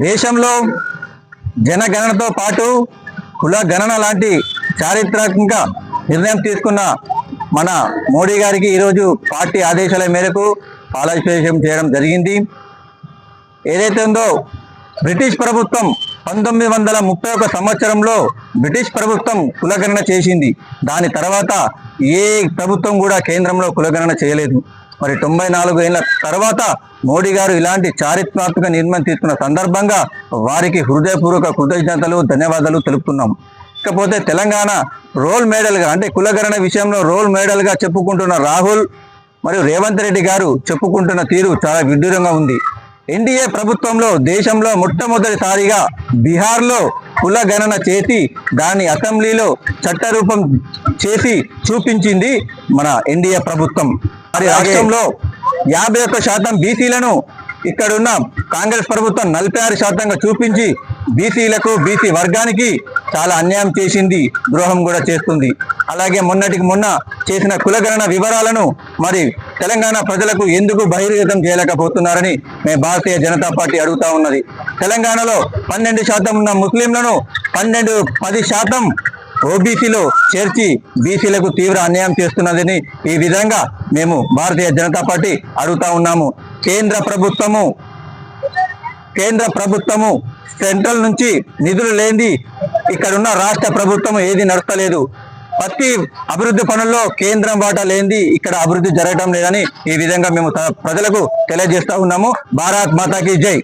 దేశంలో జనగణనతో పాటు కుల గణన లాంటి చారిత్రాత్మక నిర్ణయం తీసుకున్న మన మోడీ గారికి ఈరోజు పార్టీ ఆదేశాల మేరకు పాలాభిషేకం చేయడం జరిగింది. ఏదైతే ఉందో బ్రిటిష్ ప్రభుత్వం పంతొమ్మిది వందల ముప్పై ఒక సంవత్సరంలో బ్రిటిష్ ప్రభుత్వం కులగణన చేసింది. దాని తర్వాత ఏ ప్రభుత్వం కూడా కేంద్రంలో కులగణన చేయలేదు. మరి తొంభై నాలుగు ఏళ్ళ తర్వాత మోడీ గారు ఇలాంటి చారిత్రాత్మక నిర్మాణం తీసుకున్న సందర్భంగా వారికి హృదయపూర్వక కృతజ్ఞతలు ధన్యవాదాలు తెలుపుతున్నాం. ఇకపోతే తెలంగాణ రోల్ మోడల్గా అంటే కులగణన విషయంలో రోల్ మోడల్గా చెప్పుకుంటున్న రాహుల్ మరియు రేవంత్ రెడ్డి గారు చెప్పుకుంటున్న తీరు చాలా విడ్డూరంగా ఉంది. ఎన్డీఏ ప్రభుత్వంలో దేశంలో మొట్టమొదటిసారిగా బీహార్లో కుల గణన చేసి దాన్ని అసెంబ్లీలో చట్టరూపం చేసి చూపించింది మన ఎన్డీఏ ప్రభుత్వం. మరి రాష్ట్రంలో యాభై ఒక్క శాతం బీసీలను ఇక్కడున్న. కాంగ్రెస్ ప్రభుత్వం నలభై ఆరు శాతంగా చూపించి బీసీలకు బీసీ వర్గానికి చాలా అన్యాయం చేసింది ద్రోహం కూడా చేస్తుంది. అలాగే మొన్నటికి మొన్న చేసిన కులగణన వివరాలను మరి తెలంగాణ ప్రజలకు ఎందుకు బహిర్గతం చేయలేకపోతున్నారని మేము భారతీయ జనతా పార్టీ అడుగుతా ఉన్నది. తెలంగాణలో పన్నెండు శాతం ఉన్న ముస్లింలను పన్నెండు పది శాతం ఓబీసీలో చేర్చి బీసీలకు తీవ్ర అన్యాయం చేస్తున్నదని ఈ విధంగా మేము భారతీయ జనతా పార్టీ అడుగుతా ఉన్నాము. కేంద్ర ప్రభుత్వము కేంద్ర ప్రభుత్వము సెంట్రల్ నుంచి నిధులు లేనిది ఇక్కడున్న రాష్ట్ర ప్రభుత్వం ఏది నడపలేదు ప్రతి అభివృద్ధి పనుల్లో కేంద్రం వాటా లేనిది ఇక్కడ అభివృద్ధి జరగడం లేదని ఈ విధంగా మేము త- ప్రజలకు తెలియజేస్తా ఉన్నాము. భారత్ మాతాకి జై.